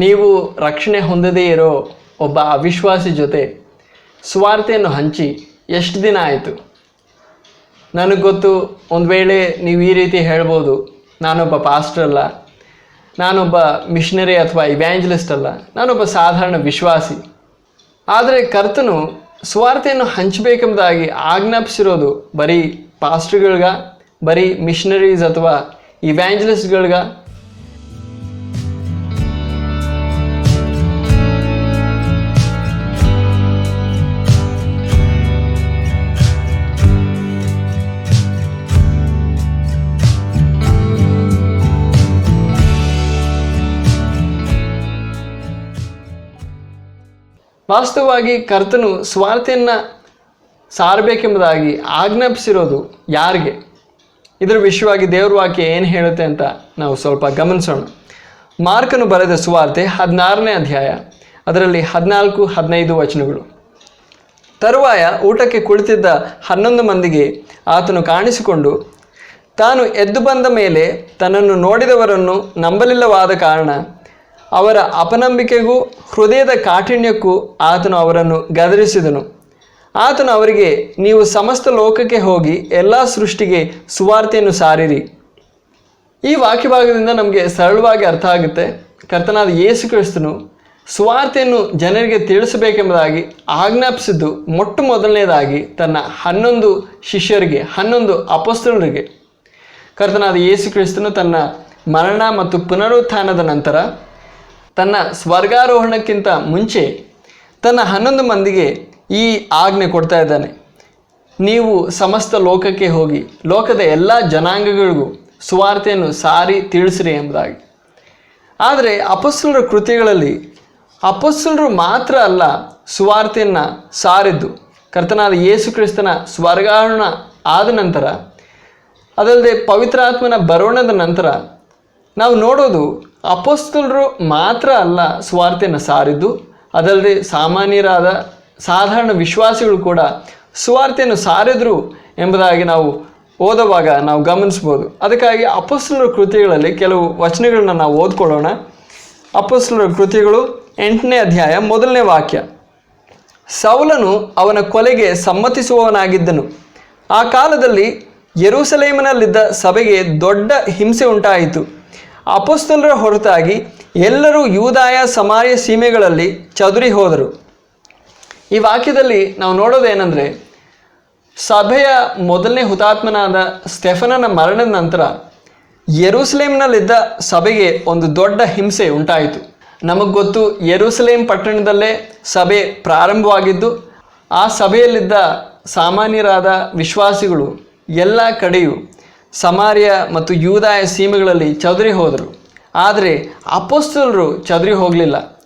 ನೀವು ರಕ್ಷಣೆ ಹೊಂದದೇ ಇರೋ ಒಬ್ಬ ಅವಿಶ್ವಾಸಿ ಜೊತೆ ಸ್ವಾರ್ಥೆಯನ್ನು ಹಂಚಿ ಎಷ್ಟು ದಿನ ಆಯಿತು? ನನಗೆ ಗೊತ್ತು, ಒಂದು ವೇಳೆ ನೀವು ಈ ರೀತಿ ಹೇಳ್ಬೋದು, ನಾನೊಬ್ಬ ಪಾಸ್ಟರ್ ಅಲ್ಲ, ನಾನೊಬ್ಬ ಮಿಷನರಿ ಅಥವಾ ಇವ್ಯಾಂಜಲಿಸ್ಟ್ ಅಲ್ಲ, ನಾನೊಬ್ಬ ಸಾಧಾರಣ ವಿಶ್ವಾಸಿ. ಆದರೆ ಕರ್ತನು ಸ್ವಾರ್ಥೆಯನ್ನು ಹಂಚಬೇಕೆಂಬುದಾಗಿ ಆಜ್ಞಾಪಿಸಿರೋದು ಬರೀ ಪಾಸ್ಟ್ರ್ಗಳ್ಗ ಬರೀ ಮಿಷನರೀಸ್ ಅಥವಾ ಇವ್ಯಾಂಜಲಿಸ್ಟ್ಗಳ್ಗ ವಾಸ್ತವವಾಗಿ ಕರ್ತನು ಸ್ವಾರ್ಥೆಯನ್ನು ಸಾರಬೇಕೆಂಬುದಾಗಿ ಆಜ್ಞಾಪಿಸಿರೋದು ಯಾರಿಗೆ? ಇದರ ವಿಷಯವಾಗಿ ದೇವ್ರ ವಾಕ್ಯ ಏನು ಹೇಳುತ್ತೆ ಅಂತ ನಾವು ಸ್ವಲ್ಪ ಗಮನಿಸೋಣ. ಮಾರ್ಕನು ಬರೆದ ಸುವಾರ್ತೆ ಹದಿನಾರನೇ ಅಧ್ಯಾಯ, ಅದರಲ್ಲಿ ಹದಿನಾಲ್ಕು, ಹದಿನೈದು ವಚನಗಳು. ತರುವಾಯ ಊಟಕ್ಕೆ ಕುಳಿತಿದ್ದ ಹನ್ನೊಂದು ಮಂದಿಗೆ ಆತನು ಕಾಣಿಸಿಕೊಂಡು, ತಾನು ಎದ್ದು ಬಂದ ಮೇಲೆ ತನ್ನನ್ನು ನೋಡಿದವರನ್ನು ನಂಬಲಿಲ್ಲವಾದ ಕಾರಣ ಅವರ ಅಪನಂಬಿಕೆಗೂ, ಹೃದಯದ ಕಾಠಿಣ್ಯಕ್ಕೂ ಆತನು ಅವರನ್ನು ಗದರಿಸಿದನು. ಆತನು ಅವರಿಗೆ, ನೀವು ಸಮಸ್ತ ಲೋಕಕ್ಕೆ ಹೋಗಿ ಎಲ್ಲ ಸೃಷ್ಟಿಗೆ ಸುವಾರ್ತೆಯನ್ನು ಸಾರಿರಿ. ಈ ವಾಕ್ಯಭಾಗದಿಂದ ನಮಗೆ ಸರಳವಾಗಿ ಅರ್ಥ ಆಗುತ್ತೆ, ಕರ್ತನಾದ ಯೇಸು ಕ್ರಿಸ್ತನು ಸುವಾರ್ತೆಯನ್ನು ಜನರಿಗೆ ತಿಳಿಸಬೇಕೆಂಬುದಾಗಿ ಆಜ್ಞಾಪಿಸಿದ್ದು ಮೊಟ್ಟ ಮೊದಲನೇದಾಗಿ ತನ್ನ ಹನ್ನೊಂದು ಶಿಷ್ಯರಿಗೆ, ಹನ್ನೊಂದು ಅಪಸ್ತ್ರರಿಗೆ ಕರ್ತನಾದ ಯೇಸು ಕ್ರಿಸ್ತನು ತನ್ನ ಮರಣ ಮತ್ತು ಪುನರುತ್ಥಾನದ ನಂತರ ತನ್ನ ಸ್ವರ್ಗಾರೋಹಣಕ್ಕಿಂತ ಮುಂಚೆ ತನ್ನ ಹನ್ನೊಂದು ಮಂದಿಗೆ ಈ ಆಜ್ಞೆ ಕೊಡ್ತಾ ಇದ್ದಾನೆ. ನೀವು ಸಮಸ್ತ ಲೋಕಕ್ಕೆ ಹೋಗಿ, ಲೋಕದ ಎಲ್ಲ ಜನಾಂಗಗಳಿಗೂ ಸುವಾರ್ತೆಯನ್ನು ಸಾರಿ ತಿಳಿಸ್ರಿ ಎಂಬುದಾಗಿ. ಆದರೆ ಅಪಸ್ಸುಲರ ಕೃತಿಗಳಲ್ಲಿ ಅಪಸ್ಸುಲರು ಮಾತ್ರ ಅಲ್ಲ, ಸುವಾರ್ತೆಯನ್ನು ಸಾರಿದ್ದು. ಕರ್ತನಾದ ಯೇಸು ಕ್ರಿಸ್ತನ ಸ್ವರ್ಗಾರೋಹಣ ಆದ ನಂತರ, ಅದಲ್ಲದೆ ಪವಿತ್ರಾತ್ಮನ ಬರೋಣದ ನಂತರ ನಾವು ನೋಡೋದು ಅಪಸ್ತಲರು ಮಾತ್ರ ಅಲ್ಲ ಸ್ವಾರ್ಥೆಯನ್ನು ಸಾರಿದ್ದು, ಅದಲ್ಲದೆ ಸಾಮಾನ್ಯರಾದ ಸಾಧಾರಣ ವಿಶ್ವಾಸಿಗಳು ಕೂಡ ಸುವಾರ್ತೆಯನ್ನು ಸಾರಿದ್ರು ಎಂಬುದಾಗಿ ನಾವು ಓದುವಾಗ ನಾವು ಗಮನಿಸ್ಬೋದು ಅದಕ್ಕಾಗಿ ಅಪೋಸ್ತಲರ ಕೃತಿಗಳಲ್ಲಿ ಕೆಲವು ವಚನಗಳನ್ನ ನಾವು ಓದ್ಕೊಳ್ಳೋಣ. ಅಪೋಸ್ತಲರ ಕೃತಿಗಳು ಎಂಟನೇ ಅಧ್ಯಾಯ ಮೊದಲನೇ ವಾಕ್ಯ. ಸೌಲನು ಅವನ ಕೊಲೆಗೆ ಸಮ್ಮತಿಸುವವನಾಗಿದ್ದನು. ಆ ಕಾಲದಲ್ಲಿ ಯರೂಸಲೇಮಿನಲ್ಲಿದ್ದ ಸಭೆಗೆ ದೊಡ್ಡ ಹಿಂಸೆ ಉಂಟಾಯಿತು. ಅಪಸ್ತಲರ ಹೊರತಾಗಿ ಎಲ್ಲರೂ ಯೂದಾಯ, ಸಮಾರ್ಯ ಸೀಮೆಗಳಲ್ಲಿ ಚದುರಿ ಹೋದರು. ಈ ವಾಕ್ಯದಲ್ಲಿ ನಾವು ನೋಡೋದೇನೆಂದರೆ, ಸಭೆಯ ಮೊದಲನೇ ಹುತಾತ್ಮನಾದ ಸ್ಟೆಫನನ ಮರಣದ ನಂತರ ಯೆರೂಸಲೇಮ್ನಲ್ಲಿದ್ದ ಸಭೆಗೆ ಒಂದು ದೊಡ್ಡ ಹಿಂಸೆ ಉಂಟಾಯಿತು. ನಮಗೆ ಗೊತ್ತು, ಯೆರೂಸಲೇಮ್ ಪಟ್ಟಣದಲ್ಲೇ ಸಭೆ ಪ್ರಾರಂಭವಾಗಿದ್ದು, ಆ ಸಭೆಯಲ್ಲಿದ್ದ ಸಾಮಾನ್ಯರಾದ ವಿಶ್ವಾಸಿಗಳು ಎಲ್ಲ ಕಡೆಯೂ ಸಮಾರ್ಯ ಮತ್ತು ಯೂದಾಯ ಸೀಮೆಗಳಲ್ಲಿ ಚದುರಿ ಹೋದರು. ಆದರೆ ಅಪೋಸ್ತಲರು ಚದುರಿ ಹೋಗಲಿಲ್ಲ.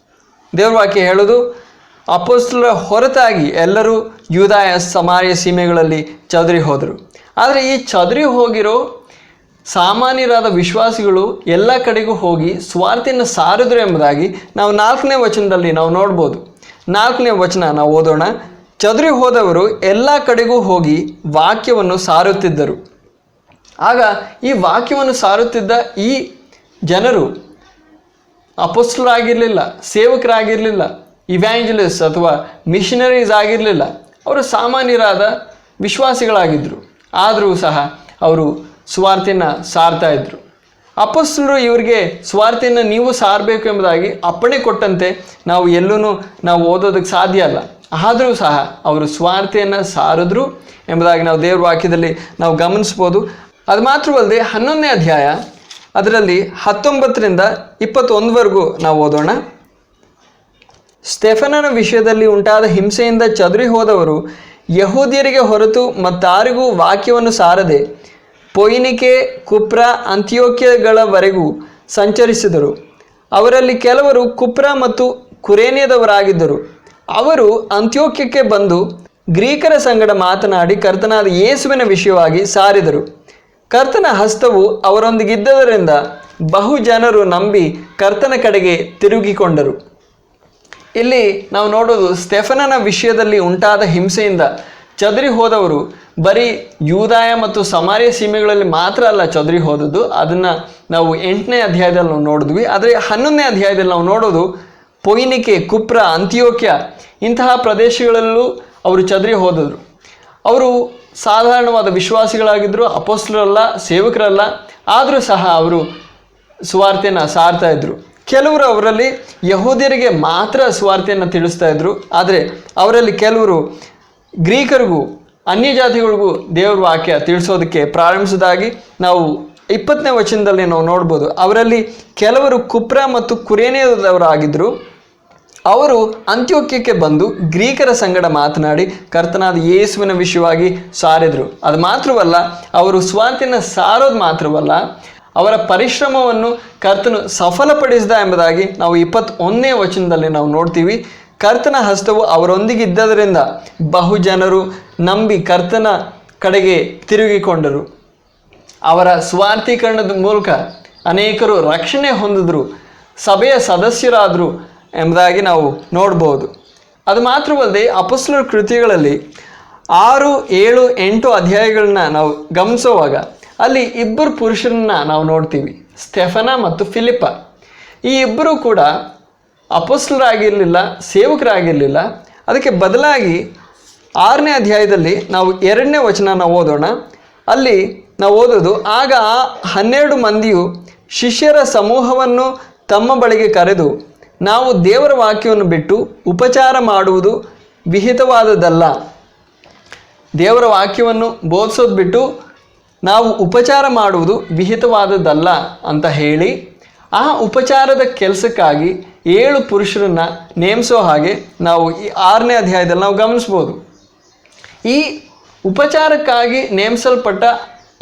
ದೇವ್ರ ವಾಕ್ಯ ಹೇಳೋದು ಅಪೋಸ್ತಲರ ಹೊರತಾಗಿ ಎಲ್ಲರೂ ಯೂದಾಯ ಸಮಾರ್ಯ ಸೀಮೆಗಳಲ್ಲಿ ಚದುರಿ ಹೋದರು. ಆದರೆ ಈ ಚದುರಿ ಹೋಗಿರೋ ಸಾಮಾನ್ಯರಾದ ವಿಶ್ವಾಸಿಗಳು ಎಲ್ಲ ಕಡೆಗೂ ಹೋಗಿ ಸ್ವಾರ್ಥೆಯನ್ನು ಸಾರಿದ್ರು ಎಂಬುದಾಗಿ ನಾವು ನಾಲ್ಕನೇ ವಚನದಲ್ಲಿ ನಾವು ನೋಡ್ಬೋದು. ನಾಲ್ಕನೇ ವಚನ ನಾವು ಓದೋಣ. ಚದುರಿ ಹೋದವರು ಎಲ್ಲ ಕಡೆಗೂ ಹೋಗಿ ವಾಕ್ಯವನ್ನು ಸಾರುತ್ತಿದ್ದರು. ಆಗ ಈ ವಾಕ್ಯವನ್ನು ಸಾರುತ್ತಿದ್ದ ಈ ಜನರು ಅಪೋಸ್ಟರಾಗಿರಲಿಲ್ಲ ಸೇವಕರಾಗಿರಲಿಲ್ಲ, ಇವ್ಯಾಂಜಲಿಸ್ಟ್ ಅಥವಾ ಮಿಷನರೀಸ್ ಆಗಿರಲಿಲ್ಲ. ಅವರು ಸಾಮಾನ್ಯರಾದ ವಿಶ್ವಾಸಿಗಳಾಗಿದ್ದರು ಆದರೂ ಸಹ ಅವರು ಸ್ವಾರ್ಥೆಯನ್ನು ಸಾರ್ತಾ ಇದ್ದರು ಅಪಸ್ಸರು ಇವರಿಗೆ ಸ್ವಾರ್ಥೆಯನ್ನು ನೀವು ಸಾರಬೇಕು ಎಂಬುದಾಗಿ ಅಪ್ಪಣೆ ಕೊಟ್ಟಂತೆ ನಾವು ಎಲ್ಲೂ ನಾವು ಓದೋದಕ್ಕೆ ಸಾಧ್ಯ ಅಲ್ಲ. ಆದರೂ ಸಹ ಅವರು ಸ್ವಾರ್ಥೆಯನ್ನು ಸಾರಿದ್ರು ಎಂಬುದಾಗಿ ನಾವು ದೇವ್ರ ವಾಕ್ಯದಲ್ಲಿ ನಾವು ಗಮನಿಸ್ಬೋದು ಅದು ಮಾತ್ರವಲ್ಲದೆ ಹನ್ನೊಂದನೇ ಅಧ್ಯಾಯ, ಅದರಲ್ಲಿ ಹತ್ತೊಂಬತ್ತರಿಂದ ಇಪ್ಪತ್ತೊಂದುವರೆಗೂ ನಾವು ಓದೋಣ. ಸ್ಟೆಫನನ ವಿಷಯದಲ್ಲಿ ಉಂಟಾದ ಹಿಂಸೆಯಿಂದ ಚದುರಿ ಹೋದವರು ಯಹೂದಿಯರಿಗೆ ಹೊರತು ಮತ್ತಾರಿಗೂ ವಾಕ್ಯವನ್ನು ಸಾರದೆ ಪೊಯ್ನಿಕೆ, ಕುಪ್ರ, ಅಂತ್ಯೋಕ್ಯಗಳವರೆಗೂ ಸಂಚರಿಸಿದರು. ಅವರಲ್ಲಿ ಕೆಲವರು ಕುಪ್ರ ಮತ್ತು ಕುರೇನಿಯದವರಾಗಿದ್ದರು. ಅವರು ಅಂತ್ಯೋಕ್ಯಕ್ಕೆ ಬಂದು ಗ್ರೀಕರ ಸಂಗಡ ಮಾತನಾಡಿ ಕರ್ತನಾದ ಯೇಸುವಿನ ವಿಷಯವಾಗಿ ಸಾರಿದರು. ಕರ್ತನ ಹಸ್ತವು ಅವರೊಂದಿಗಿದ್ದರಿಂದ ಬಹು ಜನರು ನಂಬಿ ಕರ್ತನ ಕಡೆಗೆ ತಿರುಗಿಕೊಂಡರು. ಇಲ್ಲಿ ನಾವು ನೋಡೋದು ಸ್ಟೆಫನನ ವಿಷಯದಲ್ಲಿ ಉಂಟಾದ ಹಿಂಸೆಯಿಂದ ಚದರಿ ಹೋದವರು ಬರೀ ಯೂದಾಯ ಮತ್ತು ಸಮಾರ್ಯ ಸೀಮೆಗಳಲ್ಲಿ ಮಾತ್ರ ಅಲ್ಲ ಚದರಿ ಹೋದದ್ದು. ಅದನ್ನು ನಾವು ಎಂಟನೇ ಅಧ್ಯಾಯದಲ್ಲಿ ನಾವು ನೋಡಿದ್ವಿ. ಆದರೆ ಹನ್ನೊಂದನೇ ಅಧ್ಯಾಯದಲ್ಲಿ ನಾವು ನೋಡೋದು ಪೊಯ್ನಿಕೆ, ಕುಪ್ರ, ಅಂತ್ಯೋಕ್ಯ ಇಂತಹ ಪ್ರದೇಶಗಳಲ್ಲೂ ಅವರು ಚದರಿ ಹೋದರು ಅವರು ಸಾಧಾರಣವಾದ ವಿಶ್ವಾಸಿಗಳಾಗಿದ್ದರು ಅಪೋಸ್ಲರಲ್ಲ ಸೇವಕರಲ್ಲ, ಆದರೂ ಸಹ ಅವರು ಸುವಾರ್ತೆಯನ್ನು ಸಾರ್ತಾ ಇದ್ದರು ಕೆಲವರು ಅವರಲ್ಲಿ ಯಹೂದ್ಯರಿಗೆ ಮಾತ್ರ ಸುವಾರ್ತೆಯನ್ನು ತಿಳಿಸ್ತಾ ಇದ್ದರು ಆದರೆ ಅವರಲ್ಲಿ ಕೆಲವರು ಗ್ರೀಕರಿಗೂ ಅನ್ಯ ಜಾತಿಗಳಿಗೂ ದೇವರ ವಾಕ್ಯ ತಿಳಿಸೋದಕ್ಕೆ ಪ್ರಾರಂಭಿಸಿದಾಗಿ ನಾವು ಇಪ್ಪತ್ತನೇ ವಚನದಲ್ಲಿ ನಾವು ನೋಡ್ಬೋದು, ಅವರಲ್ಲಿ ಕೆಲವರು ಕುಪ್ರ ಮತ್ತು ಕುರೇನಿಯದವರಾಗಿದ್ದರು ಅವರು ಅಂತ್ಯೋಕ್ಯಕ್ಕೆ ಬಂದು ಗ್ರೀಕರ ಸಂಗಡ ಮಾತನಾಡಿ ಕರ್ತನಾದ ಯೇಸುವಿನ ವಿಷಯವಾಗಿ ಸಾರಿದರು. ಅದು ಮಾತ್ರವಲ್ಲ, ಅವರು ಸ್ವಾತಿನ ಸಾರೋದು ಮಾತ್ರವಲ್ಲ, ಅವರ ಪರಿಶ್ರಮವನ್ನು ಕರ್ತನು ಸಫಲಪಡಿಸಿದ ಎಂಬುದಾಗಿ ನಾವು ಇಪ್ಪತ್ತೊಂದನೇ ವಚನದಲ್ಲಿ ನಾವು ನೋಡ್ತೀವಿ. ಕರ್ತನ ಹಸ್ತವು ಅವರೊಂದಿಗೆ ಇದ್ದದರಿಂದ ಬಹುಜನರು ನಂಬಿ ಕರ್ತನ ಕಡೆಗೆ ತಿರುಗಿಕೊಂಡರು. ಅವರ ಸ್ವಾರ್ಥೀಕರಣದ ಮೂಲಕ ಅನೇಕರು ರಕ್ಷಣೆ ಹೊಂದಿದ್ರು. ಸಭೆಯ ಸದಸ್ಯರಾದರು. ಎಂಬುದಾಗಿ ನಾವು ನೋಡ್ಬೋದು. ಅದು ಮಾತ್ರವಲ್ಲದೆ ಅಪಸ್ಲರ್ ಕೃತಿಗಳಲ್ಲಿ ಆರು, ಏಳು, ಎಂಟು ಅಧ್ಯಾಯಗಳನ್ನ ನಾವು ಗಮನಿಸುವಾಗ ಅಲ್ಲಿ ಇಬ್ಬರು ಪುರುಷರನ್ನ ನಾವು ನೋಡ್ತೀವಿ. ಸ್ಟೆಫನ ಮತ್ತು ಫಿಲಿಪ ಈ ಇಬ್ಬರು ಕೂಡ ಅಪಸ್ಲರಾಗಿರಲಿಲ್ಲ ಸೇವಕರಾಗಿರಲಿಲ್ಲ. ಅದಕ್ಕೆ ಬದಲಾಗಿ ಆರನೇ ಅಧ್ಯಾಯದಲ್ಲಿ ನಾವು ಎರಡನೇ ವಚನ ನಾವು ಓದೋಣ. ಅಲ್ಲಿ ನಾವು ಓದೋದು, ಆಗ ಆ ಹನ್ನೆರಡು ಮಂದಿಯು ಶಿಷ್ಯರ ಸಮೂಹವನ್ನು ತಮ್ಮ ಬಳಿಗೆ ಕರೆದು ನಾವು ದೇವರ ವಾಕ್ಯವನ್ನು ಬಿಟ್ಟು ಉಪಚಾರ ಮಾಡುವುದು ವಿಹಿತವಾದದ್ದಲ್ಲ. ದೇವರ ವಾಕ್ಯವನ್ನು ಬೋಧಿಸೋದು ಬಿಟ್ಟು ನಾವು ಉಪಚಾರ ಮಾಡುವುದು ವಿಹಿತವಾದದ್ದಲ್ಲ ಅಂತ ಹೇಳಿ ಆ ಉಪಚಾರದ ಕೆಲಸಕ್ಕಾಗಿ ಏಳು ಪುರುಷರನ್ನು ನೇಮಿಸೋ ಹಾಗೆ ನಾವು ಈ ಆರನೇ ಅಧ್ಯಾಯದಲ್ಲಿ ನಾವು ಗಮನಿಸ್ಬೋದು. ಈ ಉಪಚಾರಕ್ಕಾಗಿ ನೇಮಿಸಲ್ಪಟ್ಟ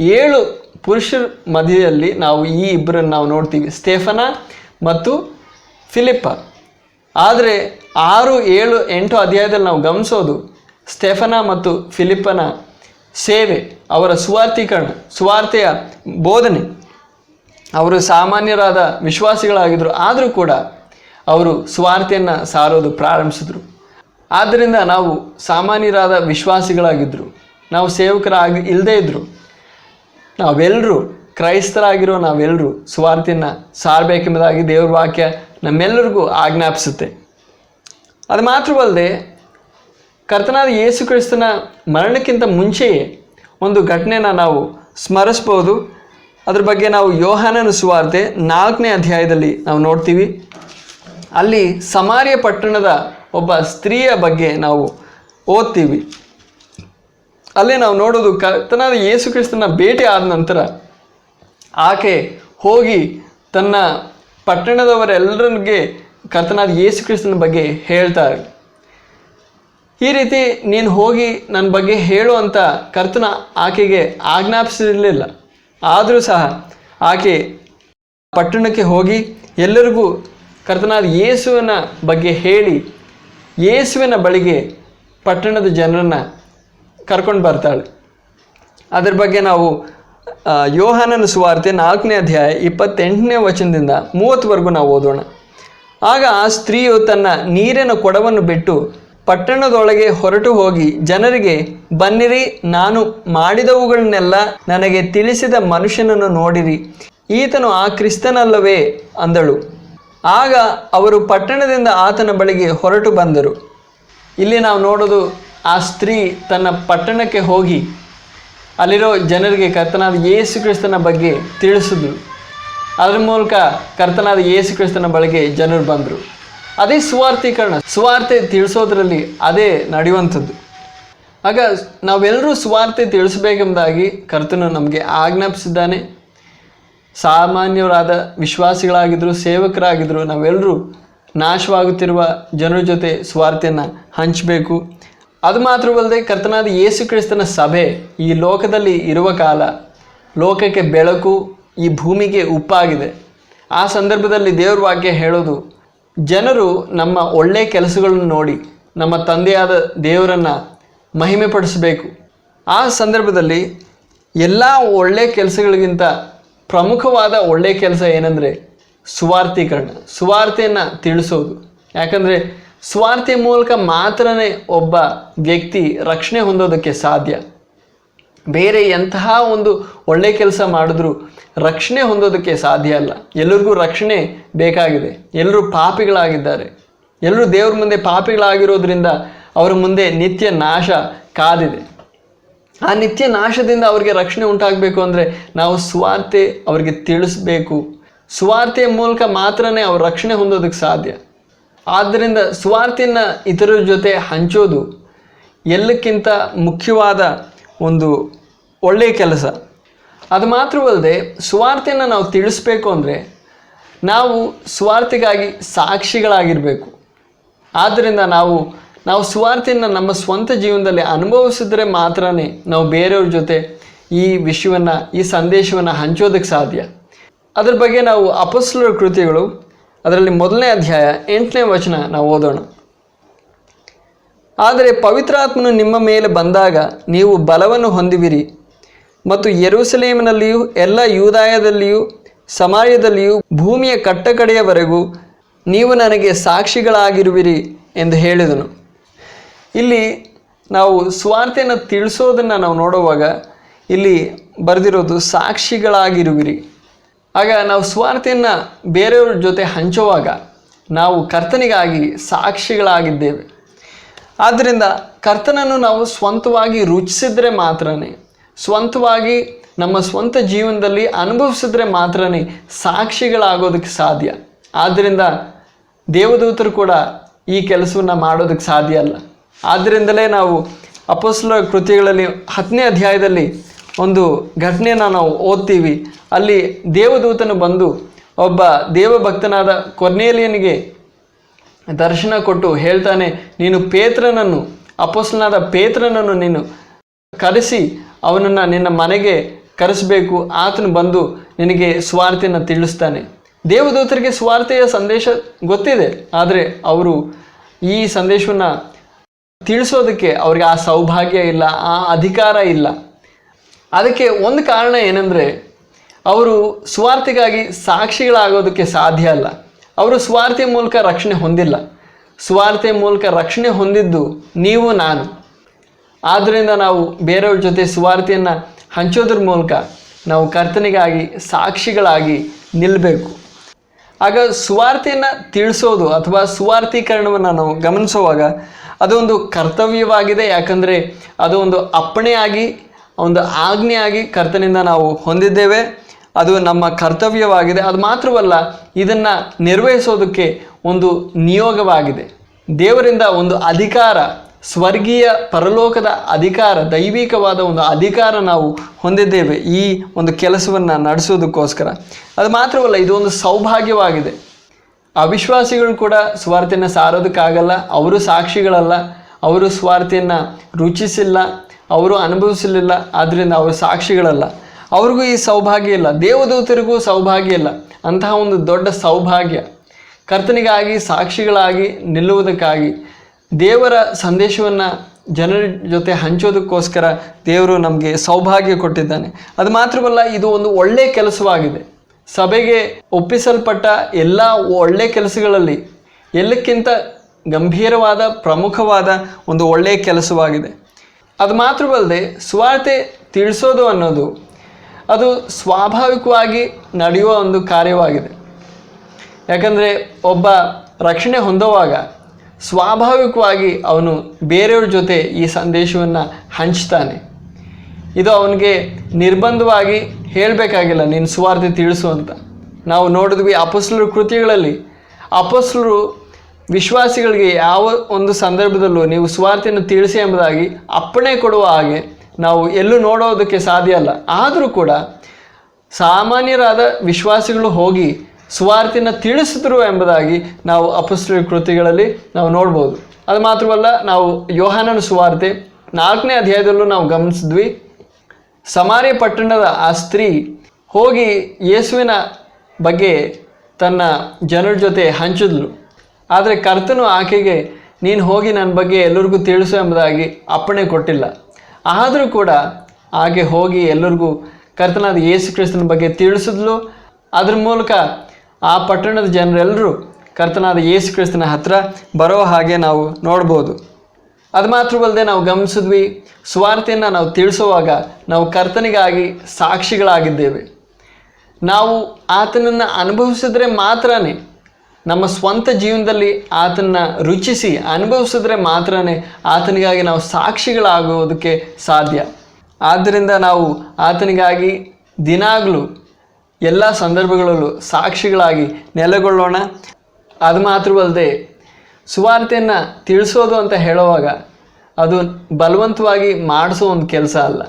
ಏಳು ಪುರುಷರ ಮಧ್ಯದಲ್ಲಿ ನಾವು ಈ ಇಬ್ಬರನ್ನು ನಾವು ನೋಡ್ತೀವಿ. ಸ್ಟೇಫನ ಮತ್ತು ಫಿಲಿಪ್ಪ. ಆದರೆ ಆರು, ಏಳು, ಎಂಟು ಅಧ್ಯಾಯದಲ್ಲಿ ನಾವು ಗಮನಿಸೋದು ಸ್ಟೆಫನ ಮತ್ತು ಫಿಲಿಪ್ಪನ ಸೇವೆ, ಅವರ ಸುವಾರ್ಥೀಕರಣ ಸುವಾರ್ತೆಯ ಬೋಧನೆ. ಅವರು ಸಾಮಾನ್ಯರಾದ ವಿಶ್ವಾಸಿಗಳಾಗಿದ್ದರು ಆದರೂ ಕೂಡ ಅವರು ಸುವಾರ್ತೆಯನ್ನು ಸಾರೋದು ಪ್ರಾರಂಭಿಸಿದ್ರು. ಆದ್ದರಿಂದ ನಾವು ಸಾಮಾನ್ಯರಾದ ವಿಶ್ವಾಸಿಗಳಾಗಿದ್ದರು ನಾವು ಸೇವಕರಾಗಿ ಇಲ್ಲದೇ ಇದ್ದರು ನಾವೆಲ್ಲರೂ ಕ್ರೈಸ್ತರಾಗಿರೋ ನಾವೆಲ್ಲರೂ ಸುವಾರ್ತೆಯನ್ನು ಸಾರಬೇಕೆಂಬುದಾಗಿ ದೇವ್ರ ವಾಕ್ಯ ನಮ್ಮೆಲ್ಲರಿಗೂ ಆಜ್ಞಾಪಿಸುತ್ತೆ. ಅದು ಮಾತ್ರವಲ್ಲದೆ ಕರ್ತನಾದ ಯೇಸು ಕ್ರಿಸ್ತನ ಮರಣಕ್ಕಿಂತ ಮುಂಚೆಯೇ ಒಂದು ಘಟನೆನ ನಾವು ಸ್ಮರಿಸ್ಬೋದು. ಅದ್ರ ಬಗ್ಗೆ ನಾವು ಯೋಹಾನನ ಸುವಾರ್ತೆ ನಾಲ್ಕನೇ ಅಧ್ಯಾಯದಲ್ಲಿ ನಾವು ನೋಡ್ತೀವಿ. ಅಲ್ಲಿ ಸಮಾರ್ಯ ಪಟ್ಟಣದ ಒಬ್ಬ ಸ್ತ್ರೀಯ ಬಗ್ಗೆ ನಾವು ಓದ್ತೀವಿ. ಅಲ್ಲಿ ನಾವು ನೋಡೋದು ಕರ್ತನಾದ ಯೇಸು ಕ್ರಿಸ್ತನ ಭೇಟಿ ಆದ ನಂತರ ಆಕೆ ಹೋಗಿ ತನ್ನ ಪಟ್ಟಣದವರೆಲ್ಲರಿಗೆ ಕರ್ತನಾದ ಯೇಸು ಕ್ರಿಸ್ತನ ಬಗ್ಗೆ ಹೇಳ್ತಾರೆ ಈ ರೀತಿ ನೀನು ಹೋಗಿ ನನ್ನ ಬಗ್ಗೆ ಹೇಳು ಅಂತ ಕರ್ತನ ಆಕೆಗೆ ಆಜ್ಞಾಪಿಸಿರಲಿಲ್ಲ. ಆದರೂ ಸಹ ಆಕೆ ಪಟ್ಟಣಕ್ಕೆ ಹೋಗಿ ಎಲ್ಲರಿಗೂ ಕರ್ತನಾದ ಯೇಸುವಿನ ಬಗ್ಗೆ ಹೇಳಿ ಯೇಸುವಿನ ಬಳಿಗೆ ಪಟ್ಟಣದ ಜನರನ್ನು ಕರ್ಕೊಂಡು ಬರ್ತಾಳೆ. ಅದ್ರ ಬಗ್ಗೆ ನಾವು ಯೋಹಾನನ ಸುವಾರ್ತೆ ನಾಲ್ಕನೇ ಅಧ್ಯಾಯ ಇಪ್ಪತ್ತೆಂಟನೇ ವಚನದಿಂದ ಮೂವತ್ತವರೆಗೂ ನಾವು ಓದೋಣ. ಆಗ ಆ ಸ್ತ್ರೀಯು ತನ್ನ ನೀರಿನ ಕೊಡವನ್ನು ಬಿಟ್ಟು ಪಟ್ಟಣದೊಳಗೆ ಹೊರಟು ಹೋಗಿ ಜನರಿಗೆ, ಬನ್ನಿರಿ, ನಾನು ಮಾಡಿದವುಗಳನ್ನೆಲ್ಲ ನನಗೆ ತಿಳಿಸಿದ ಮನುಷ್ಯನನ್ನು ನೋಡಿರಿ, ಈತನು ಆ ಕ್ರಿಸ್ತನಲ್ಲವೇ ಅಂದಳು. ಆಗ ಅವರು ಪಟ್ಟಣದಿಂದ ಆತನ ಬಳಿಗೆ ಹೊರಟು ಬಂದರು. ಇಲ್ಲಿ ನಾವು ನೋಡೋದು ಆ ಸ್ತ್ರೀ ತನ್ನ ಪಟ್ಟಣಕ್ಕೆ ಹೋಗಿ ಅಲ್ಲಿರೋ ಜನರಿಗೆ ಕರ್ತನಾದ ಯೇಸು ಕ್ರಿಸ್ತನ ಬಗ್ಗೆ ತಿಳಿಸಿದ್ರು. ಅದ್ರ ಮೂಲಕ ಕರ್ತನಾದ ಯೇಸು ಕ್ರಿಸ್ತನ ಬಳಿಗೆ ಜನರು ಬಂದರು. ಅದೇ ಸುವಾರ್ಥೀಕರಣ ಸುವಾರ್ತೆ ತಿಳಿಸೋದ್ರಲ್ಲಿ ಅದೇ ನಡೆಯುವಂಥದ್ದು. ಆಗ ನಾವೆಲ್ಲರೂ ಸುವಾರ್ತೆ ತಿಳಿಸಬೇಕೆಂಬುದಾಗಿ ಕರ್ತನು ನಮಗೆ ಆಜ್ಞಾಪಿಸಿದ್ದಾನೆ. ಸಾಮಾನ್ಯರಾದ ವಿಶ್ವಾಸಿಗಳಾಗಿದ್ದರು ಸೇವಕರಾಗಿದ್ದರು ನಾವೆಲ್ಲರೂ ನಾಶವಾಗುತ್ತಿರುವ ಜನರ ಜೊತೆ ಸ್ವಾರ್ಥೆಯನ್ನು ಹಂಚಬೇಕು. ಅದು ಮಾತ್ರವಲ್ಲದೆ ಕರ್ತನಾದ ಯೇಸು ಕ್ರಿಸ್ತನ ಸಭೆ ಈ ಲೋಕದಲ್ಲಿ ಇರುವ ಕಾಲ, ಲೋಕಕ್ಕೆ ಬೆಳಕು ಈ ಭೂಮಿಗೆ ಉಪ್ಪಾಗಿದೆ. ಆ ಸಂದರ್ಭದಲ್ಲಿ ದೇವ್ರ ವಾಕ್ಯ ಹೇಳೋದು, ಜನರು ನಮ್ಮ ಒಳ್ಳೆ ಕೆಲಸಗಳನ್ನು ನೋಡಿ, ನಮ್ಮ ತಂದೆಯಾದ ದೇವರನ್ನು ಮಹಿಮೆ ಪಡಿಸಬೇಕು ಆ ಸಂದರ್ಭದಲ್ಲಿ ಎಲ್ಲ ಒಳ್ಳೆ ಕೆಲಸಗಳಿಗಿಂತ ಪ್ರಮುಖವಾದ ಒಳ್ಳೆ ಕೆಲಸ ಏನಂದರೆ ಸುವಾರ್ಥೀಕರಣ ಸುವಾರ್ತೆಯನ್ನು ತಿಳಿಸೋದು. ಯಾಕಂದರೆ ಸ್ವಾರ್ಥಿ ಮೂಲಕ ಮಾತ್ರನೇ ಒಬ್ಬ ವ್ಯಕ್ತಿ ರಕ್ಷಣೆ ಹೊಂದೋದಕ್ಕೆ ಸಾಧ್ಯ. ಬೇರೆ ಎಂತಹ ಒಂದು ಒಳ್ಳೆ ಕೆಲಸ ಮಾಡಿದ್ರೂ ರಕ್ಷಣೆ ಹೊಂದೋದಕ್ಕೆ ಸಾಧ್ಯ ಅಲ್ಲ. ಎಲ್ಲರಿಗೂ ರಕ್ಷಣೆ ಬೇಕಾಗಿದೆ. ಎಲ್ಲರೂ ಪಾಪಿಗಳಾಗಿದ್ದಾರೆ. ಎಲ್ಲರೂ ದೇವ್ರ ಮುಂದೆ ಪಾಪಿಗಳಾಗಿರೋದ್ರಿಂದ ಅವರ ಮುಂದೆ ನಿತ್ಯ ನಾಶ ಕಾದಿದೆ. ಆ ನಿತ್ಯ ನಾಶದಿಂದ ಅವರಿಗೆ ರಕ್ಷಣೆ ಉಂಟಾಗಬೇಕು ಅಂದರೆ ನಾವು ಸ್ವಾರ್ಥೆ ಅವರಿಗೆ ತಿಳಿಸ್ಬೇಕು. ಸ್ವಾರ್ಥೆಯ ಮೂಲಕ ಮಾತ್ರನೇ ಅವ್ರು ರಕ್ಷಣೆ ಹೊಂದೋದಕ್ಕೆ ಸಾಧ್ಯ. ಆದ್ದರಿಂದ ಸ್ವಾರ್ಥಿನ ಇತರರ ಜೊತೆ ಹಂಚೋದು ಎಲ್ಲಕ್ಕಿಂತ ಮುಖ್ಯವಾದ ಒಂದು ಒಳ್ಳೆಯ ಕೆಲಸ. ಅದು ಮಾತ್ರವಲ್ಲದೆ ಸುವಾರ್ತೆಯನ್ನು ನಾವು ತಿಳಿಸ್ಬೇಕು ಅಂದರೆ ನಾವು ಸ್ವಾರ್ಥಿಗಾಗಿ ಸಾಕ್ಷಿಗಳಾಗಿರಬೇಕು. ಆದ್ದರಿಂದ ನಾವು ನಾವು ಸ್ವಾರ್ಥಿನ ನಮ್ಮ ಸ್ವಂತ ಜೀವನದಲ್ಲಿ ಅನುಭವಿಸಿದ್ರೆ ಮಾತ್ರ ನಾವು ಬೇರೆಯವ್ರ ಜೊತೆ ಈ ವಿಷಯವನ್ನು ಈ ಸಂದೇಶವನ್ನು ಹಂಚೋದಕ್ಕೆ ಸಾಧ್ಯ. ಅದ್ರ ಬಗ್ಗೆ ನಾವು ಅಪಸ್ಲರ ಕೃತಿಗಳು ಅದರಲ್ಲಿ ಮೊದಲನೇ ಅಧ್ಯಾಯ ಎಂಟನೇ ವಚನ ನಾವು ಓದೋಣ. ಆದರೆ ಪವಿತ್ರಾತ್ಮನು ನಿಮ್ಮ ಮೇಲೆ ಬಂದಾಗ ನೀವು ಬಲವನ್ನು ಹೊಂದುವಿರಿ. ಮತ್ತು ಯೆರೂಸಲೇಮಿನಲ್ಲಿಯೂ, ಎಲ್ಲ ಯೂದಾಯದಲ್ಲಿಯೂ ಸಮಾಜದಲ್ಲಿಯೂ ಭೂಮಿಯ ಕಟ್ಟಕಡೆಯವರೆಗೂ ನೀವು ನನಗೆ ಸಾಕ್ಷಿಗಳಾಗಿರುವಿರಿ ಎಂದು ಹೇಳಿದನು. ಇಲ್ಲಿ ನಾವು ಸ್ವಾರ್ಥೆಯನ್ನು ತಿಳಿಸೋದನ್ನು ನಾವು ನೋಡುವಾಗ ಇಲ್ಲಿ ಬರೆದಿರೋದು ಸಾಕ್ಷಿಗಳಾಗಿರುವಿರಿ. ಆಗ ನಾವು ಸ್ವಾರ್ಥೆಯನ್ನು ಬೇರೆಯವ್ರ ಜೊತೆ ಹಂಚುವಾಗ ನಾವು ಕರ್ತನಿಗಾಗಿ ಸಾಕ್ಷಿಗಳಾಗಿದ್ದೇವೆ. ಆದ್ದರಿಂದ ಕರ್ತನನ್ನು ನಾವು ಸ್ವಂತವಾಗಿ ರುಚಿಸಿದ್ರೆ ಮಾತ್ರನೇ, ಸ್ವಂತವಾಗಿ ನಮ್ಮ ಸ್ವಂತ ಜೀವನದಲ್ಲಿ ಅನುಭವಿಸಿದ್ರೆ ಮಾತ್ರನೇ ಸಾಕ್ಷಿಗಳಾಗೋದಕ್ಕೆ ಸಾಧ್ಯ. ಆದ್ದರಿಂದ ದೇವದೂತರು ಕೂಡ ಈ ಕೆಲಸವನ್ನು ಮಾಡೋದಕ್ಕೆ ಸಾಧ್ಯ ಅಲ್ಲ. ಆದ್ದರಿಂದಲೇ ನಾವು ಅಪಸ್ಲ ಕೃತಿಗಳಲ್ಲಿ ಹತ್ತನೇ ಅಧ್ಯಾಯದಲ್ಲಿ ಒಂದು ಘಟನೆಯನ್ನು ನಾವು ಓದ್ತೀವಿ. ಅಲ್ಲಿ ದೇವದೂತನು ಬಂದು ಒಬ್ಬ ದೇವಭಕ್ತನಾದ ಕೊರ್ನೇಲಿಯನಿಗೆ ದರ್ಶನ ಕೊಟ್ಟು ಹೇಳ್ತಾನೆ, ನೀನು ಪೇತ್ರನನ್ನು ಅಪೋಸ್ಲನಾದ ಪೇತ್ರನನ್ನು ನೀನು ಕರೆಸಿ, ಅವನನ್ನು ನಿನ್ನ ಮನೆಗೆ ಕರೆಸಬೇಕು. ಆತನು ಬಂದು ನಿನಗೆ ಸ್ವಾರ್ಥೆಯನ್ನು ತಿಳಿಸ್ತಾನೆ. ದೇವದೂತರಿಗೆ ಸ್ವಾರ್ಥೆಯ ಸಂದೇಶ ಗೊತ್ತಿದೆ, ಆದರೆ ಅವರು ಈ ಸಂದೇಶವನ್ನು ತಿಳಿಸೋದಕ್ಕೆ ಅವ್ರಿಗೆ ಆ ಸೌಭಾಗ್ಯ ಇಲ್ಲ, ಆ ಅಧಿಕಾರ ಇಲ್ಲ. ಅದಕ್ಕೆ ಒಂದು ಕಾರಣ ಏನಂದರೆ, ಅವರು ಸ್ವಾರ್ಥಿಗಾಗಿ ಸಾಕ್ಷಿಗಳಾಗೋದಕ್ಕೆ ಸಾಧ್ಯ ಅಲ್ಲ. ಅವರು ಸ್ವಾರ್ಥಿ ಮೂಲಕ ರಕ್ಷಣೆ ಹೊಂದಿಲ್ಲ. ಸ್ವಾರ್ಥಿ ಮೂಲಕ ರಕ್ಷಣೆ ಹೊಂದಿದ್ದು ನೀವು, ನಾನು. ಆದ್ದರಿಂದ ನಾವು ಬೇರೆಯವ್ರ ಜೊತೆ ಸ್ವಾರ್ಥಿಯನ್ನು ಹಂಚೋದ್ರ ಮೂಲಕ ನಾವು ಕರ್ತನಿಗಾಗಿ ಸಾಕ್ಷಿಗಳಾಗಿ ನಿಲ್ಲಬೇಕು ಆಗ ಸ್ವಾರ್ಥಿಯನ್ನು ತಿಳಿಸೋದು ಅಥವಾ ಸ್ವಾರ್ಥೀಕರಣವನ್ನು ನಾವು ಗಮನಿಸುವಾಗ ಅದೊಂದು ಕರ್ತವ್ಯವಾಗಿದೆ. ಯಾಕಂದರೆ ಅದು ಒಂದು ಅಪ್ಪಣೆಯಾಗಿ ಒಂದು ಆಜ್ಞೆಯಾಗಿ ಕರ್ತನಿಂದ ನಾವು ಹೊಂದಿದ್ದೇವೆ. ಅದು ನಮ್ಮ ಕರ್ತವ್ಯವಾಗಿದೆ. ಅದು ಮಾತ್ರವಲ್ಲ, ಇದನ್ನು ನಿರ್ವಹಿಸೋದಕ್ಕೆ ಒಂದು ನಿಯೋಗವಾಗಿದೆ. ದೇವರಿಂದ ಒಂದು ಅಧಿಕಾರ, ಸ್ವರ್ಗೀಯ ಪರಲೋಕದ ಅಧಿಕಾರ, ದೈವಿಕವಾದ ಒಂದು ಅಧಿಕಾರ ನಾವು ಹೊಂದಿದ್ದೇವೆ ಈ ಒಂದು ಕೆಲಸವನ್ನು ನಡೆಸೋದಕ್ಕೋಸ್ಕರ. ಅದು ಮಾತ್ರವಲ್ಲ ಇದು ಒಂದು ಸೌಭಾಗ್ಯವಾಗಿದೆ. ಅವಿಶ್ವಾಸಿಗಳು ಕೂಡ ಸ್ವಾರ್ಥೆಯನ್ನು ಸಾರೋದಕ್ಕಾಗಲ್ಲ, ಅವರು ಸಾಕ್ಷಿಗಳಲ್ಲ, ಅವರು ಸ್ವಾರ್ಥೆಯನ್ನು ರುಚಿಸಿಲ್ಲ ಅವರು ಅನುಭವಿಸಲಿಲ್ಲ ಆದ್ದರಿಂದ ಅವರು ಸಾಕ್ಷಿಗಳಲ್ಲ. ಅವ್ರಿಗೂ ಈ ಸೌಭಾಗ್ಯ ಇಲ್ಲ. ದೇವದೂತರಿಗೂ ಸೌಭಾಗ್ಯ ಇಲ್ಲ. ಅಂತಹ ಒಂದು ದೊಡ್ಡ ಸೌಭಾಗ್ಯ. ಕರ್ತನಿಗಾಗಿ, ಸಾಕ್ಷಿಗಳಾಗಿ ನಿಲ್ಲುವುದಕ್ಕಾಗಿ ದೇವರ ಸಂದೇಶವನ್ನು ಜನರ ಜೊತೆ ಹಂಚೋದಕ್ಕೋಸ್ಕರ ದೇವರು ನಮಗೆ ಸೌಭಾಗ್ಯ ಕೊಟ್ಟಿದ್ದಾನೆ. ಅದು ಮಾತ್ರವಲ್ಲ, ಇದು ಒಂದು ಒಳ್ಳೆಯ ಕೆಲಸವಾಗಿದೆ. ಸಭೆಗೆ ಒಪ್ಪಿಸಲ್ಪಟ್ಟ ಎಲ್ಲ ಒಳ್ಳೆಯ ಕೆಲಸಗಳಲ್ಲಿ ಎಲ್ಲಕ್ಕಿಂತ ಗಂಭೀರವಾದ, ಪ್ರಮುಖವಾದ ಒಂದು ಒಳ್ಳೆಯ ಕೆಲಸವಾಗಿದೆ. ಅದು ಮಾತ್ರವಲ್ಲದೆ ಸ್ವಾರ್ಥೆ ತಿಳಿಸೋದು ಅನ್ನೋದು ಅದು ಸ್ವಾಭಾವಿಕವಾಗಿ ನಡೆಯುವ ಒಂದು ಕಾರ್ಯವಾಗಿದೆ. ಯಾಕಂದರೆ ಒಬ್ಬ ರಕ್ಷಣೆ ಹೊಂದುವಾಗ ಸ್ವಾಭಾವಿಕವಾಗಿ ಅವನು ಬೇರೆಯವ್ರ ಜೊತೆ ಈ ಸಂದೇಶವನ್ನು ಹಂಚ್ತಾನೆ. ಇದು ಅವನಿಗೆ ನಿರ್ಬಂಧವಾಗಿ ಹೇಳಬೇಕಾಗಿಲ್ಲ, ನೀನು ಸ್ವಾರ್ಥಿ ತಿಳಿಸು ಅಂತ. ನಾವು ನೋಡಿದ್ವಿ ಅಪಸ್ಲರ ಕೃತಿಗಳಲ್ಲಿ. ಅಪಸ್ಲರು ವಿಶ್ವಾಸಿಗಳಿಗೆ ಯಾವ ಒಂದು ಸಂದರ್ಭದಲ್ಲೂ ನೀವು ಸ್ವಾರ್ಥಿಯನ್ನು ತಿಳಿಸಿ ಎಂಬುದಾಗಿ ಅಪ್ಪಣೆ ಕೊಡುವ ಹಾಗೆ ನಾವು ಎಲ್ಲೂ ನೋಡೋದಕ್ಕೆ ಸಾಧ್ಯ ಅಲ್ಲ. ಆದರೂ ಕೂಡ ಸಾಮಾನ್ಯರಾದ ವಿಶ್ವಾಸಿಗಳು ಹೋಗಿ ಸ್ವಾರ್ಥಿನ ತಿಳಿಸಿದ್ರು ಎಂಬುದಾಗಿ ನಾವು ಅಪಸ್ತ್ರ ಕೃತಿಗಳಲ್ಲಿ ನಾವು ನೋಡ್ಬೋದು. ಅದು ಮಾತ್ರವಲ್ಲ, ನಾವು ಯೋಹಾನನ ಸುವಾರ್ತೆ ನಾಲ್ಕನೇ ಅಧ್ಯಾಯದಲ್ಲೂ ನಾವು ಗಮನಿಸಿದ್ವಿ. ಸಮಾರ್ಯ ಪಟ್ಟಣದ ಆ ಸ್ತ್ರೀ ಹೋಗಿ ಯೇಸುವಿನ ಬಗ್ಗೆ ತನ್ನ ಜನರ ಜೊತೆ ಹಂಚಿದ್ಲು. ಆದರೆ ಕರ್ತನು ಆಕೆಗೆ, ನೀನು ಹೋಗಿ ನನ್ನ ಬಗ್ಗೆ ಎಲ್ಲರಿಗೂ ತಿಳಿಸು ಎಂಬುದಾಗಿ ಅಪ್ಪಣೆ ಕೊಟ್ಟಿಲ್ಲ. ಆದರೂ ಕೂಡ ಆಕೆ ಹೋಗಿ ಎಲ್ಲರಿಗೂ ಕರ್ತನಾದ ಯೇಸು ಕ್ರಿಸ್ತನ ಬಗ್ಗೆ ತಿಳಿಸಿದ್ಲು. ಅದ್ರ ಮೂಲಕ ಆ ಪಟ್ಟಣದ ಜನರೆಲ್ಲರೂ ಕರ್ತನಾದ ಯೇಸು ಕ್ರಿಸ್ತನ ಹತ್ರ ಬರೋ ಹಾಗೆ ನಾವು ನೋಡ್ಬೋದು. ಅದು ಮಾತ್ರವಲ್ಲದೆ ನಾವು ಗಮನಿಸಿದ್ವಿ ಸ್ವಾರ್ಥೆಯನ್ನು ನಾವು ತಿಳಿಸುವಾಗ ನಾವು ಕರ್ತನಿಗಾಗಿ ಸಾಕ್ಷಿಗಳಾಗಿದ್ದೇವೆ. ನಾವು ಆತನನ್ನು ಅನುಭವಿಸಿದ್ರೆ ಮಾತ್ರನೇ ನಮ್ಮ ಸ್ವಂತ ಜೀವನದಲ್ಲಿ ಆತನ ರುಚಿಸಿ ಅನುಭವಿಸಿದ್ರೆ ಮಾತ್ರ ಆತನಿಗಾಗಿ ನಾವು ಸಾಕ್ಷಿಗಳಾಗೋದಕ್ಕೆ ಸಾಧ್ಯ. ಆದ್ದರಿಂದ ನಾವು ಆತನಿಗಾಗಿ ದಿನಾಗಲೂ ಎಲ್ಲ ಸಂದರ್ಭಗಳಲ್ಲೂ ಸಾಕ್ಷಿಗಳಾಗಿ ನೆಲೆಗೊಳ್ಳೋಣ. ಅದು ಮಾತ್ರವಲ್ಲದೆ ಸುವಾರ್ತೆಯನ್ನು ತಿಳಿಸೋದು ಅಂತ ಹೇಳುವಾಗ ಅದು ಬಲವಂತವಾಗಿ ಮಾಡಿಸೋ ಒಂದು ಕೆಲಸ ಅಲ್ಲ.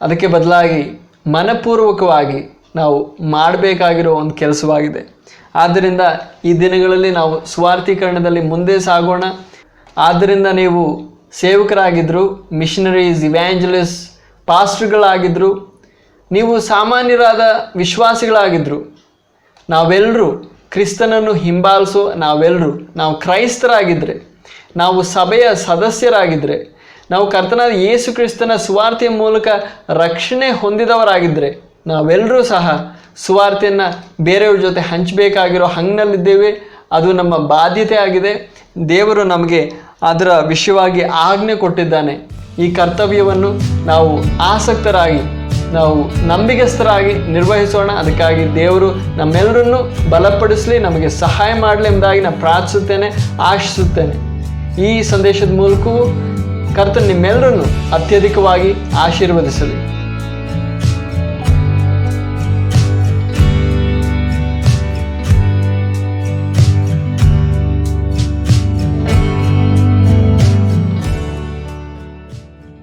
ಅದಕ್ಕೆ ಬದಲಾಗಿ ಮನಪೂರ್ವಕವಾಗಿ ನಾವು ಮಾಡಬೇಕಾಗಿರೋ ಒಂದು ಕೆಲಸವಾಗಿದೆ. ಆದ್ದರಿಂದ ಈ ದಿನಗಳಲ್ಲಿ ನಾವು ಸ್ವಾರ್ಥೀಕರಣದಲ್ಲಿ ಮುಂದೆ ಸಾಗೋಣ. ಆದ್ದರಿಂದ ನೀವು ಸೇವಕರಾಗಿದ್ದರು ಮಿಷನರೀಸ್ ಇವ್ಯಾಂಜಲಿಸ್ ಪಾಸ್ಟ್ರುಗಳಾಗಿದ್ದರು ನೀವು ಸಾಮಾನ್ಯರಾದ ವಿಶ್ವಾಸಿಗಳಾಗಿದ್ದರು, ನಾವೆಲ್ಲರೂ ಕ್ರಿಸ್ತನನ್ನು ಹಿಂಬಾಲಿಸೋ, ನಾವೆಲ್ಲರೂ ನಾವು ಕ್ರೈಸ್ತರಾಗಿದ್ದರೆ ನಾವು ಸಭೆಯ ಸದಸ್ಯರಾಗಿದ್ದರೆ ನಾವು ಕರ್ತನಾದ ಯೇಸು ಕ್ರಿಸ್ತನ ಸುವಾರ್ತೆಯ ಮೂಲಕ ರಕ್ಷಣೆ ಹೊಂದಿದವರಾಗಿದ್ದರೆ ನಾವೆಲ್ಲರೂ ಸಹ ಸುವಾರ್ತೆಯನ್ನು ಬೇರೆಯವ್ರ ಜೊತೆ ಹಂಚಬೇಕಾಗಿರೋ ಹಂಗಿನಲ್ಲಿದ್ದೇವೆ. ಅದು ನಮ್ಮ ಬಾಧ್ಯತೆ ಆಗಿದೆ. ದೇವರು ನಮಗೆ ಅದರ ವಿಷಯವಾಗಿ ಆಜ್ಞೆ ಕೊಟ್ಟಿದ್ದಾನೆ. ಈ ಕರ್ತವ್ಯವನ್ನು ನಾವು ಆಸಕ್ತರಾಗಿ, ನಾವು ನಂಬಿಕೆಸ್ಥರಾಗಿ ನಿರ್ವಹಿಸೋಣ. ಅದಕ್ಕಾಗಿ ದೇವರು ನಮ್ಮೆಲ್ಲರನ್ನು ಬಲಪಡಿಸಲಿ, ನಮಗೆ ಸಹಾಯ ಮಾಡಲಿ ಎಂಬುದಾಗಿ ನಾನು ಪ್ರಾರ್ಥಿಸುತ್ತೇನೆ, ಆಶಿಸುತ್ತೇನೆ. ಈ ಸಂದೇಶದ ಮೂಲಕವೂ ಕರ್ತ ನಿಮ್ಮೆಲ್ಲರನ್ನು ಅತ್ಯಧಿಕವಾಗಿ ಆಶೀರ್ವದಿಸಲಿ.